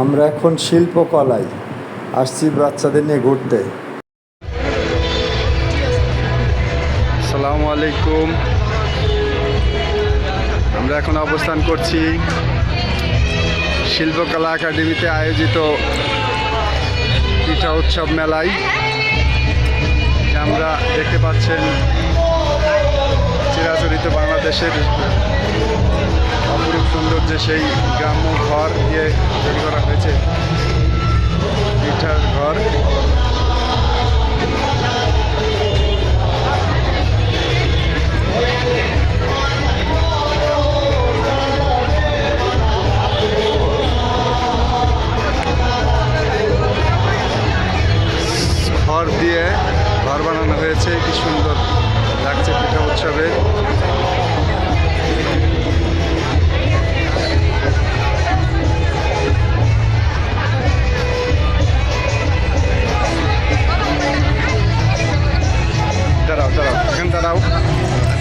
আমরা এখন শিল্পকলায় আসছি বাচ্চাদের নিয়ে ঘুরতে। সালামু আলাইকুম। আমরা এখন অবস্থান করছি শিল্পকলা একাডেমিতে আয়োজিত পিঠা উৎসব মেলায়। আমরা দেখতে পাচ্ছেন চিরাচরিত বাংলাদেশের যে সেই গ্রাম্য ঘর দিয়ে তৈরি করা হয়েছে পিঠার ঘর। খড় দিয়ে ঘর বানানো হয়েছে, কি সুন্দর লাগছে পিঠা উৎসবে। দাঁড়াও, এখানে দাঁড়াও।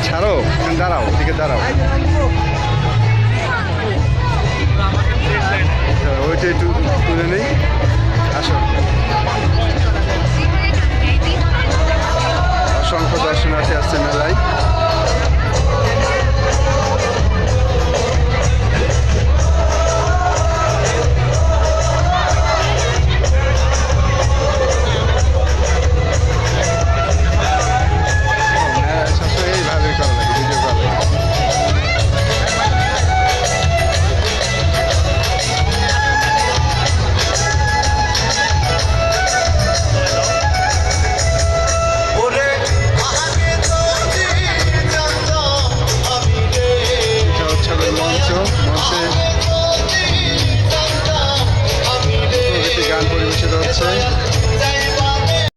ছাড়ো, এখানে দাঁড়াও, এদিকে দাঁড়াও। ওইটা একটু তুলে নেই। আসো। অসংখ্য দর্শনার্থী আসছে মেলায়। answer.